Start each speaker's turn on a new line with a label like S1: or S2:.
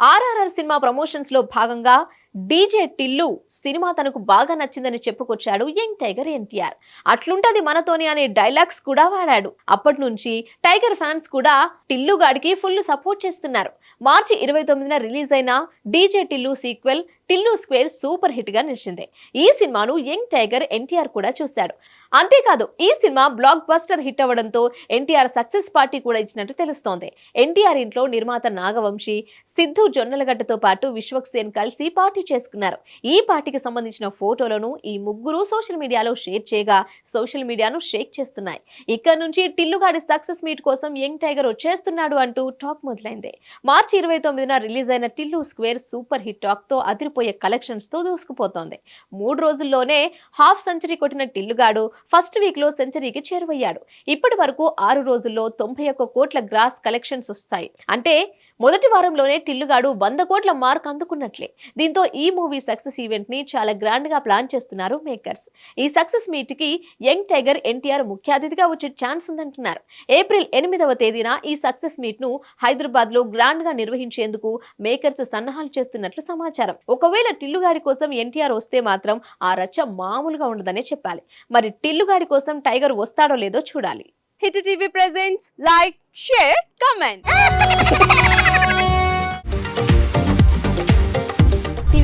S1: RRR cinema ప్రమోషన్స్లో భాగంగా DJ Tillu cinema తనకు బాగా నచ్చిందని చెప్పుకొచ్చాడు యంగ్ టైగర్ ఎన్టీఆర్. అట్లుంటది మనతోని అనే డైలాగ్స్ కూడా వాడాడు. అప్పటి నుంచి టైగర్ ఫ్యాన్స్ కూడా టిల్లు గాడికి ఫుల్ సపోర్ట్ చేస్తున్నారు. మార్చి ఇరవై తొమ్మిదిన రిలీజ్ అయిన DJ Tillu sequel Tillu square super హిట్గా నిలిచింది. ఈ సినిమాను యంగ్ టైగర్ ఎన్టీఆర్ కూడా చూశాడు. అంతేకాదు ఈ సినిమా బ్లాక్ బస్టర్ హిట్ అవ్వడంతో ఎన్టీఆర్ సక్సెస్ పార్టీ కూడా ఇచ్చినట్టు తెలుస్తోంది. ఎన్టీఆర్ ఇంట్లో నిర్మాత నాగవంశి సిద్ధు జొన్నలగడ్డతో పాటు విశ్వక్ సేన్ కలిసి పార్టీ చేసుకున్నారు. ఈ పార్టీకి సంబంధించిన ఫోటోలను ఈ ముగ్గురు సోషల్ మీడియాలో షేర్ చేయగా సోషల్ మీడియాను షేక్ చేస్తున్నాయి. ఇక్కడ నుంచి టిల్లుగాడి సక్సెస్ మీట్ కోసం యంగ్ టైగర్ వచ్చేస్తున్నాడు అంటూ టాక్ మొదలైంది. మార్చి ఇరవై తొమ్మిదిన రిలీజ్ అయిన టిల్లు స్క్వేర్ సూపర్ హిట్ టాక్తో అదిరిపోయే కలెక్షన్స్తో దూసుకుపోతోంది. మూడు రోజుల్లోనే హాఫ్ సెంచరీ కొట్టిన టిల్లుగాడు ఫస్ట్ వీక్లో సెంచరీకి చేరువయ్యాడు. ఇప్పటి వరకు ఆరు రోజుల్లో తొంభై ఒక్క కోట్ల గ్రాస్ కలెక్షన్స్ వస్తాయి. అంటే మొదటి వారంలోనే టిల్లుగాడు వంద కోట్ల మార్క్ అందుకున్నట్లే. దీంతో ఈ మూవీ సక్సెస్ ఈవెంట్ని చాలా గ్రాండ్గా ప్లాన్ చేస్తున్నారు మేకర్స్. ఈ సక్సెస్ మీట్కి యంగ్ టైగర్ ఎన్టీఆర్ ముఖ్య అతిథిగా వచ్చే ఛాన్స్ ఉందంటున్నారు. ఏప్రిల్ ఎనిమిదవ తేదీన ఈ సక్సెస్ మీట్ను హైదరాబాద్లో గ్రాండ్గా నిర్వహించేందుకు మేకర్స్ సన్నాహాలు చేస్తున్నట్లు సమాచారం. ఒకవేళ టిల్లుగాడి కోసం ఎన్టీఆర్ వస్తే మాత్రం ఆ రచ్చ మామూలుగా ఉండదనే చెప్పాలి. మరి టిల్లుగాడి కోసం టైగర్ వస్తాడో లేదో చూడాలి.
S2: Hit TV presents like share comment.